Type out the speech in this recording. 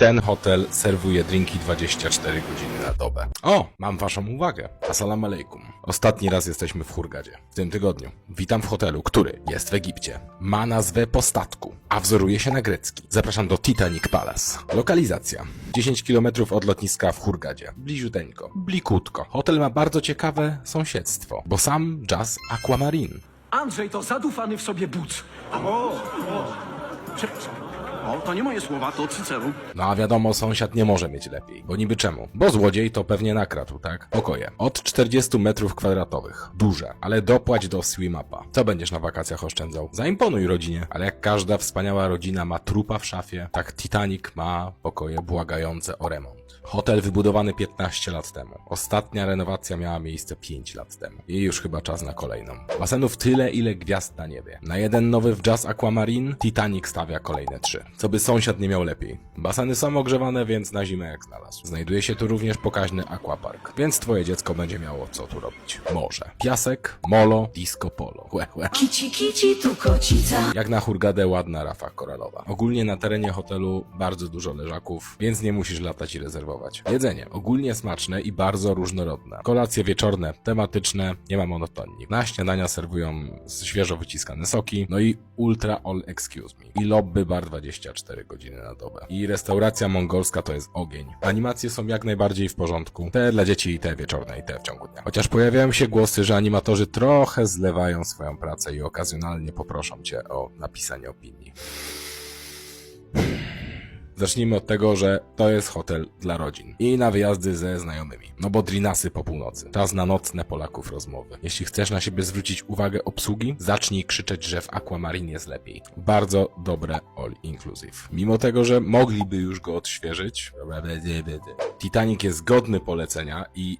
ten hotel serwuje drinki 24 godziny na dobę. O, mam waszą uwagę. Assalamu alaikum. Ostatni raz jesteśmy w Hurgadzie. W tym tygodniu. Witam w hotelu, który jest w Egipcie. Ma nazwę po statku, a wzoruje się na grecki. Zapraszam do Titanic Palace. Lokalizacja. 10 km od lotniska w Hurgadzie. Bliziuteńko. Blikutko. Hotel ma bardzo ciekawe sąsiedztwo, bo sam Jazz Aquamarine. Andrzej to zadufany w sobie buc. O, o, przepraszam. To nie moje słowa, to Cyceru. No a wiadomo, sąsiad nie może mieć lepiej. Bo niby czemu? Bo złodziej to pewnie nakradł, tak? Pokoje. Od 40 metrów kwadratowych. Duże. Ale dopłać do Swimupa. Co będziesz na wakacjach oszczędzał? Zaimponuj rodzinie. Ale jak każda wspaniała rodzina ma trupa w szafie, tak Titanic ma pokoje błagające o remont. Hotel wybudowany 15 lat temu. Ostatnia renowacja miała miejsce 5 lat temu. I już chyba czas na kolejną. Basenów tyle, ile gwiazd na niebie. Na jeden nowy w Jazz Aquamarine Titanic stawia kolejne 3. Co by sąsiad nie miał lepiej. Baseny są ogrzewane, więc na zimę jak znalazł. Znajduje się tu również pokaźny aquapark. Więc twoje dziecko będzie miało co tu robić. Morze. Piasek, molo, disco polo. Łe, łe. Kici, kici, tu kocica. Jak na Hurgadę ładna rafa koralowa. Ogólnie na terenie hotelu bardzo dużo leżaków, więc nie musisz latać i rezerwować. Jedzenie ogólnie smaczne i bardzo różnorodne. Kolacje wieczorne, tematyczne, nie ma monotonii. Na śniadania serwują świeżo wyciskane soki, no i ultra all excuse me. I lobby bar 24 godziny na dobę. I restauracja mongolska to jest ogień. Animacje są jak najbardziej w porządku. Te dla dzieci i te wieczorne i te w ciągu dnia. Chociaż pojawiają się głosy, że animatorzy trochę zlewają swoją pracę i okazjonalnie poproszą cię o napisanie opinii. Zacznijmy od tego, że to jest hotel dla rodzin i na wyjazdy ze znajomymi. No bo drinasy po północy. Czas na nocne Polaków rozmowy. Jeśli chcesz na siebie zwrócić uwagę obsługi, zacznij krzyczeć, że w Aquamarine jest lepiej. Bardzo dobre all inclusive. Mimo tego, że mogliby już go odświeżyć, Titanic jest godny polecenia i